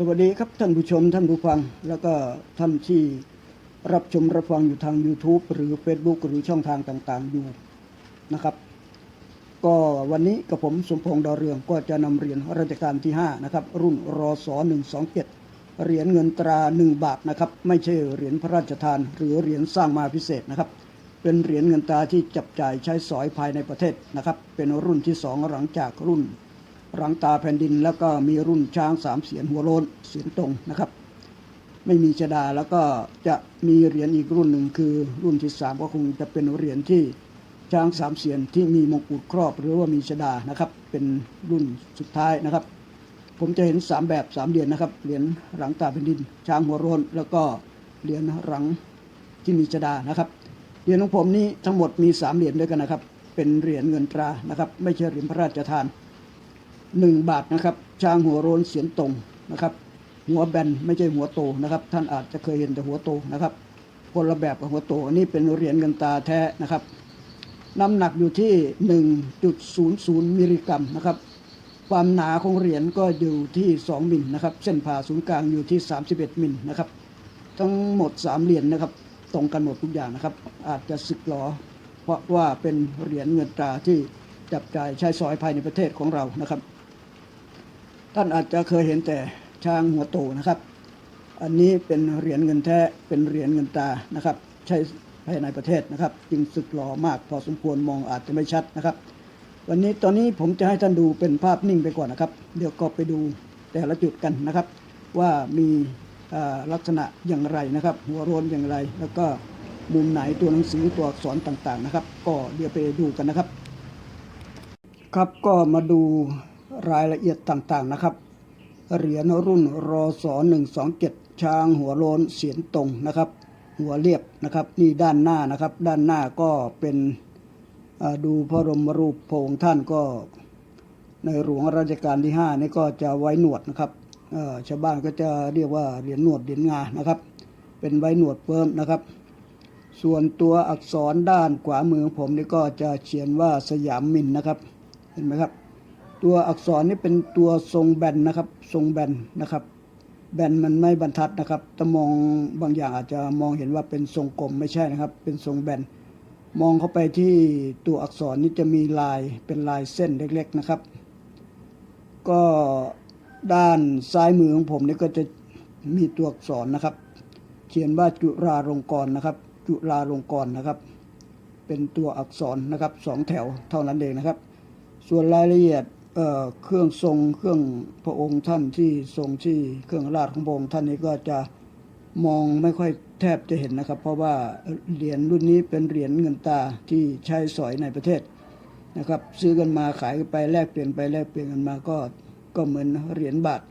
สวัสดีครับท่านผู้ชมท่านผู้ฟัง แล้วก็ท่านที่รับชมรับฟังอยู่ทาง YouTube หรือ Facebook หรือช่องทางต่างๆอยู่นะครับ ก็วันนี้กับผมสมพงษ์ดาวเรืองก็จะนำเหรียญราชการที่ 5 นะครับ รุ่นรอสอ127 เหรียญเงินตรา 1 บาทนะครับ ไม่ใช่เหรียญพระราชทาน หรือเหรียญสร้างมาพิเศษนะครับ เป็นเหรียญเงินตราที่จับจ่ายใช้สอยภายในประเทศนะครับ เป็นรุ่นที่สองหลังจากรุ่น หลังตาแผ่นดิน แล้วก็มีรุ่นช้างสามเสียนหัวโลนเสียนตรงนะครับ ไม่มีชดาแล้วก็จะมีเหรียญอีกรุ่นหนึ่งคือรุ่นที่สามก็คงจะเป็นเหรียญที่ช้างสามเสียนที่มีมงกุฎครอบหรือว่ามีชดานะครับเป็นรุ่นสุดท้ายนะครับ ผมจะเห็นสามแบบสามเหรียญนะครับเหรียญหลังตาแผ่นดิน ช้างหัวโลนแล้วก็เหรียญหลังที่มีชดานะครับเหรียญของผมนี้ทั้งหมดมีสามเหรียญด้วยกันนะครับ เป็นเหรียญเงินตรานะครับ ไม่ใช่เหรียญพระราชทาน หนึ่งบาทนะครับ ช้างหัวโรนเสียนตรงนะครับ หัวแบนไม่ใช่หัวโตนะครับ ท่านอาจจะเคยเห็นแต่หัวโตนะครับคนละแบบกับหัวโตอันนี้เป็นเหรียญเงินตาแท้นะครับ น้ำหนักอยู่ที่ 1.00มิลลิกรัมนะครับ ความหนาของเหรียญก็อยู่ที่ 2 มิลนะครับ เส้นผ่าศูนย์กลางอยู่ที่ 31 มิลนะครับ ทั้งหมด 3 เหรียญนะครับ ตรงกันหมดทุกอย่างนะครับ อาจจะสึกหรอเพราะว่าเป็นเหรียญเงินตราที่จับจ่ายใช้สอยภายในประเทศของเรานะครับ ท่านอาจจะเคยเห็นแต่ช้างหัวโตนะครับ อันนี้เป็นเหรียญเงินแท้ เป็นเหรียญเงินตานะครับ ใช้ภายในประเทศนะครับ จึงสึกหล่อมากพอสมควรมองอาจจะไม่ชัดนะครับ วันนี้ตอนนี้ผมจะให้ท่านดูเป็นภาพนิ่งไปก่อนนะครับ เดี๋ยวก็ไปดูแต่ละจุดกันนะครับ ว่ามีลักษณะอย่างไรนะครับ หัวโรนอย่างไร แล้วก็มุมไหนตัวหนังสือตัวอักษรต่างๆนะครับ ก็เดี๋ยวไปดูกันนะครับ ครับก็มาดู รายละเอียดต่างๆนะครับ เหรียญรุ่นรอสอ127 ช้างหัวโลนเสียนตรงนะครับ หัวเรียบนะครับ นี่ด้านหน้านะครับ ด้านหน้าก็เป็นดูพระบรมรูปพระองค์ท่านก็ในหลวงรัชกาลที่5นี่ก็จะไว้หนวดนะครับชาวบ้านก็จะเรียกว่าเหรียญหนวดเหรียญงานะครับ เป็นไว้หนวดเพิ่มนะครับ ส่วนตัวอักษรด้านขวามือของผมนี่ก็จะเขียนว่าสยามมินนะครับ เห็นไหมครับ ตัวอักษรนี่เป็นตัวทรงแบนนะครับ ทรงแบนนะครับ แบนมันไม่บรรทัดนะครับถ้ามองบางอย่างอาจจะมองเห็นว่าเป็นทรงกลมไม่ใช่นะครับ เป็นทรงแบนมองเข้าไปที่ตัวอักษรนี่จะมีลายเป็นลายเส้นเล็กๆนะครับ ก็ด้านซ้ายมือของผมนี่ก็จะมีตัวอักษรนะครับ เขียนว่าจุฬาลงกรณ์นะครับ จุฬาลงกรณ์นะครับ เป็นตัวอักษรนะครับสองแถวเท่านั้นเองนะครับ ส่วนรายละเอียด เเครื่องทรงเครื่องพระองค์ท่านที่ทรงที่เครื่องราชของพระองค์ท่านนี้ก็จะมองไม่ค่อยแทบจะเห็นนะครับ เพราะว่าเหรียญรุ่นนี้เป็นเหรียญเงินตาที่ใช้สอยในประเทศนะครับ ซื้อกันมาขายกันไปแลกเปลี่ยนไปแลกเปลี่ยนกันมาก็ก็เหมือนเหรียญบาท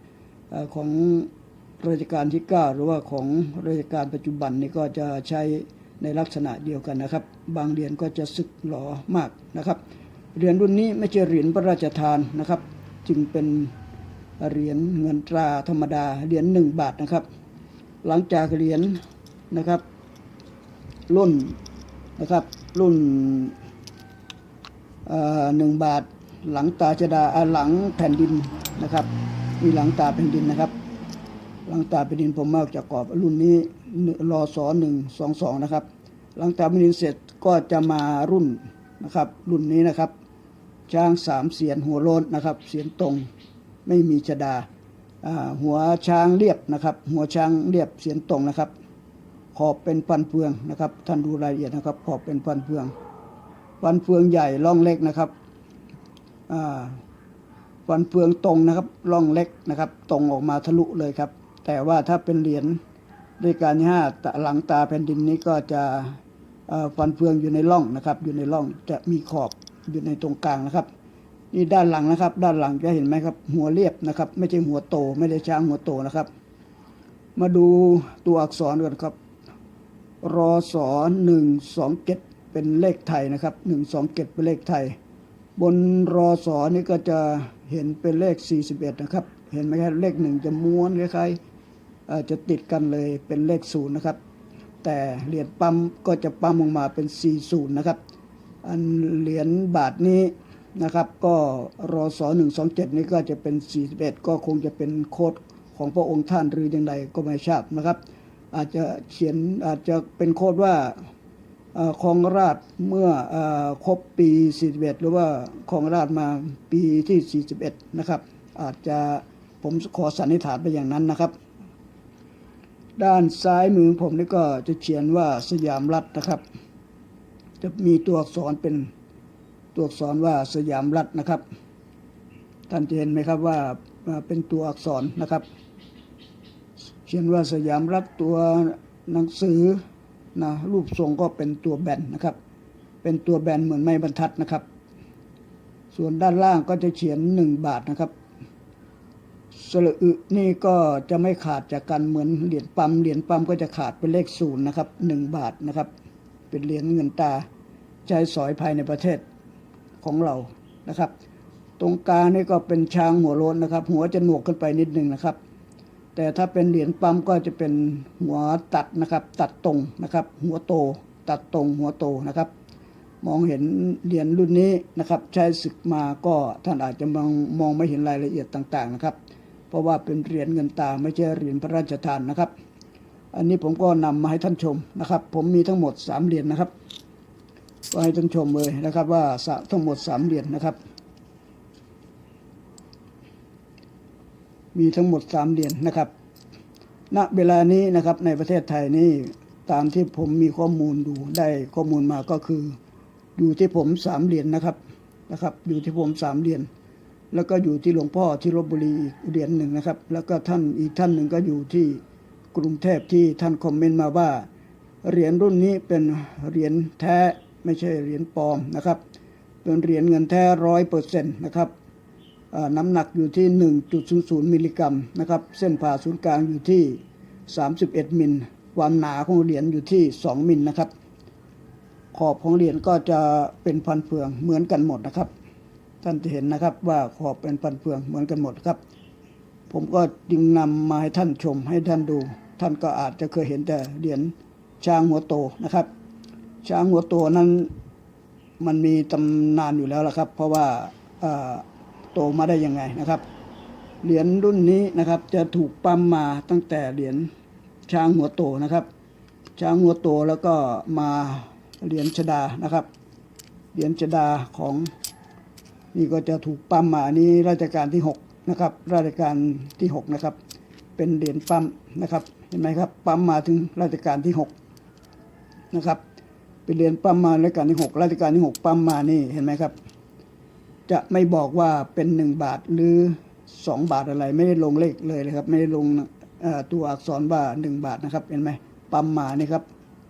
อของรัชกาลที่ 9 หรือว่าของรัชกาลปัจจุบันนี้ก็จะใช้ในลักษณะเดียวกันนะครับ บางเหรียญก็จะสึกหลอมากนะครับ เหรียญรุ่นนี้ไม่ใช่เหรียญพระราชทานนะครับ จึงเป็นเหรียญเงินตราธรรมดาเหรียญหนึ่งบาทนะครับ หลังจากเหรียญนะครับ รุ่นนะครับ รุ่นหนึ่งบาท หลังตาชดาอ่าหลังแผ่นดินนะครับ มีหลังตาแผ่นดินนะครับ หลังตาแผ่นดินผมมาจากกรอบรุ่นนี้รอสอหนึ่งสองสองนะครับ หลังตาแผ่นดินเสร็จก็จะมารุ่นนะครับ รุ่นนี้นะครับ ช้างสามเสียนหัวโลนนะครับ เสียนตรงไม่มีชดาหัวช้างเรียบนะครับ หัวช้างเรียบเสียนตรงนะครับ ขอบเป็นฟันเฟืองนะครับ ท่านดูรายละเอียดนะครับ ขอบเป็นฟันเฟือง ฟันเฟืองใหญ่ร่องเล็กนะครับฟันเฟืองตรงนะครับร่องเล็กนะครับ ตรงออกมาทะลุเลยครับ แต่ว่าถ้าเป็นเหรียญด้วยการที่ห้าตะหลังตาแผ่นดินนี้ก็จะฟันเฟืองอยู่ในร่องนะครับ อยู่ในร่องจะมีขอบ อยู่ในตรงกลางนะครับ นี่ด้านหลังนะครับ ด้านหลังจะเห็นไหมครับ หัวเรียบนะครับ ไม่ใช่หัวโต ไม่ได้ช้างหัวโตนะครับ มาดูตัวอักษรก่อนครับรอสอหนึ่งสองเจ็ดเป็นเลขไทยนะครับหนึ่งสองเจ็ดเป็นเลขไทย บนรอสอนี่ก็จะเห็นเป็นเลขสี่สิบเอ็ดนะครับ เห็นไหมครับเลขหนึ่งจะม้วนคล้ายๆจะติดกันเลยเป็นเลขศูนย์นะครับ แต่เหรียญปั๊มก็จะปั๊มออกมาเป็นสี่ศูนย์นะครับ อันเหรียญบาทนี้นะครับก็รอสอหนึ่งสองเจ็ดนี่ก็จะเป็นสี่สิบเอ็ดก็คงจะเป็นโค้ดของพระองค์ท่านหรืออย่างไรก็ไม่ทราบนะครับ อาจจะเขียนอาจจะเป็นโคดว่าคองราชเมื่ออครบปี 41 หรือว่าคองราชมาปีที่ 41 นะครับ อาจจะผมขอสันนิษฐานไปอย่างนั้นนะครับ ด้านซ้ายมือผมนี่ก็จะเขียนว่าสยามรัฐนะครับ จะมีตัวอักษรเป็นตัวอักษรว่าสยามรัฐนะครับ ท่านจะเห็นไหมครับว่าเป็นตัวอักษรนะครับ เขียนว่าสยามรัฐตัวหนังสือนะรูปทรงก็เป็นตัวแบนนะครับ เป็นตัวแบนเหมือนไม้บรรทัดนะครับ ส่วนด้านล่างก็จะเขียนหนึ่งบาทนะครับสระอึนี่ก็จะไม่ขาดจากกันเหมือนเหรียญปั๊มเหรียญปั๊มก็จะขาดเป็นเลขศูนย์นะครับหนึ่งบาทนะครับ เป็นเหรียญเงินตาใช้สอยภายในประเทศของเรานะครับ ตรงกลางนี่ก็เป็นช้างหัวโล้นนะครับ หัวจะหนวกขึ้นไปนิดนึงนะครับ แต่ถ้าเป็นเหรียญปั๊มก็จะเป็นหัวตัดนะครับ ตัดตรงนะครับ หัวโต ตัดตรงหัวโตนะครับ มองเห็นเหรียญรุ่นนี้นะครับ ใช้ศึกมาก็ท่านอาจจะมองมองไม่เห็นรายละเอียดต่างๆนะครับ เพราะว่าเป็นเหรียญเงินตาไม่ใช่เหรียญพระราชทานนะครับ อันนี้ผมก็นำมาให้ท่านชมนะครับ ผมมีทั้งหมดสามเหรียญนะครับ ก็ให้ท่านชมเลยนะครับ ว่าสะทั้งหมดสามเหรียญนะครับ มีทั้งหมดสามเหรียญนะครับ ณเวลานี้นะครับในประเทศไทยนี่ตามที่ผมมีข้อมูลดูได้ข้อมูลมาก็คือ อยู่ที่ผมสามเหรียญนะครับนะครับ อยู่ที่ผมสามเหรียญแล้วก็อยู่ที่หลวงพ่อที่ลบบุรีอีกเหรียญหนึ่งนะครับ แล้วก็ท่านอีกท่านหนึ่งก็อยู่ที่ กรุงเทพที่ท่านคอมเมนต์มาว่าเหรียญรุ่นนี้เป็นเหรียญแท้ไม่ใช่เหรียญปลอมนะครับ เป็นเหรียญเงินแท้ร้อยเปอร์เซ็นต์นะครับน้ำหนักอยู่ที่ 1.00 มิลลิกรัมนะครับ เส้นผ่าศูนย์กลางอยู่ที่ 31 มิล ความหนาของเหรียญอยู่ที่ 2 มิลนะครับ ขอบของเหรียญก็จะเป็นพันเฟืองเหมือนกันหมดนะครับ ท่านจะเห็นนะครับว่าขอบเป็นพันเฟืองเหมือนกันหมดครับ ผมก็จึงนำมาให้ท่านชมให้ท่านดู ท่านก็อาจจะเคยเห็นแต่เหรียญช้างหัวโตนะครับ ช้างหัวโตนั้นมันมีตำนานอยู่แล้วละครับ เพราะว่าโตมาได้ยังไงนะครับ เหรียญรุ่นนี้นะครับจะถูกปั๊มมาตั้งแต่เหรียญช้างหัวโตนะครับ ช้างหัวโตแล้วก็มาเหรียญชดานะครับ เหรียญชดาของนี่ก็จะถูกปั๊มมานนี้ราชการที่หกนะครับ ราชการที่หกนะครับ เป็นเหรียญปั๊มนะครับ เห็นไหมครับ ปั๊มมาถึงราชการที่หกนะครับ เป็นเหรียญปั๊มมาราชการที่หกราชการที่หกปั๊มมานี่เห็นไหมครับ จะไม่บอกว่าเป็นหนึ่งบาทหรือสองบาทอะไรไม่ได้ลงเลขเลยนะครับ ไม่ได้ลงตัวอักษรว่าหนึ่งบาทนะครับ เห็นไหมปั๊มมานี่ครับ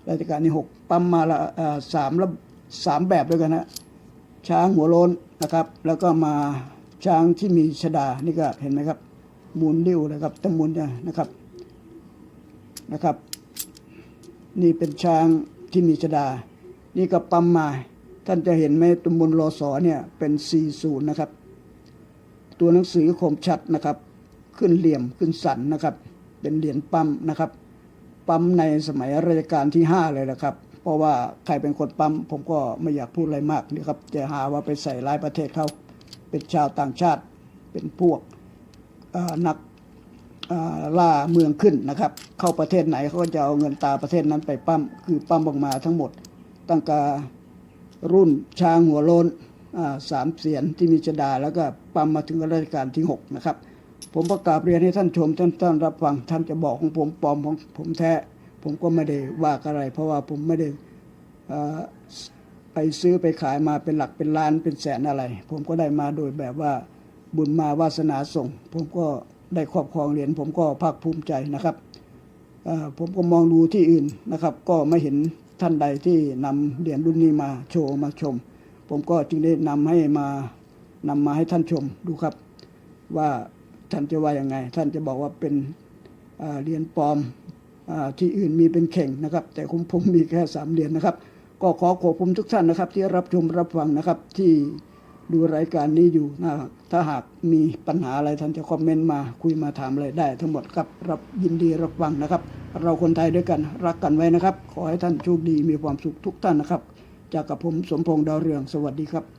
ราชการที่หกปั๊มมาละสามระสามแบบด้วยกันนะช้างหัวโล้นนะครับ แล้วก็มาช้างที่มีชดานี่ก็เห็นไหมครับ หมุนดิ้วนะครับตั้งหมุนเนี่ยนะครับนะครับ นี่เป็นช้างที่มีชดา นี่ก็ปั๊มมา ท่านจะเห็นไหมตุมบนรอสอเนี่ยเป็น 40 นะครับ ตัวหนังสือคมชัดนะครับ ขึ้นเหลี่ยมขึ้นสันนะครับ เป็นเหรียญปั๊มนะครับ ปั๊มในสมัยรัชกาลที่ 5 เลยนะครับ เพราะว่าใครเป็นคนปั๊มผมก็ไม่อยากพูดอะไรมากนี่ครับ จะหาว่าไปใส่ร้ายประเทศเขาเป็นชาวต่างชาติเป็นพวก นักล่าเมืองขึ้นนะครับ เข้าประเทศไหนเขาก็จะเอาเงินตาประเทศนั้นไปปั้มคือปั้มออกมาทั้งหมด ตั้งแต่รุ่นช้างหัวโลนสามเสียนที่มีชดา แล้วก็ปั้มมาถึงรัชกาลที่หกนะครับ ผมประกาศเรียนให้ท่านชมท่านท่านรับฟังท่านจะบอกของผมปลอมของผมแท้ ผมก็ไม่ได้ว่าอะไร เพราะว่าผมไม่ได้ไปซื้อไปขายมาเป็นหลักเป็นล้านเป็นแสนอะไร ผมก็ได้มาโดยแบบว่า บุญมาวาสนาส่ง ผมก็ได้ครอบครองเหรียญผมก็ภาคภูมิใจนะครับผมก็มองดูที่อื่นนะครับ ก็ไม่เห็นท่านใดที่นำเหรียญรุ่นนี้มาโชว์มาชม ผมก็จึงได้นำให้มานำมาให้ท่านชมดูครับ ว่าท่านจะว่ายังไง ท่านจะบอกว่าเป็นเหรียญปลอมอที่อื่นมีเป็นเข่งนะครับ แต่ของผมมีแค่สามเหรียญนะครับ ก็ขอขอบคุณทุกท่านนะครับ ที่รับชมรับฟังนะครับที่ ดูรายการนี้อยู่นะถ้าหากมีปัญหาอะไรท่านจะคอมเมนต์มาคุยมาถามอะไรได้ ทั้งหมดครับรับยินดีรับฟังนะครับ เราคนไทยด้วยกันรักกันไว้นะครับ ขอให้ท่านโชคดีมีความสุขทุกท่านนะครับ จากกับผมสมพงษ์ดาวเรืองสวัสดีครับ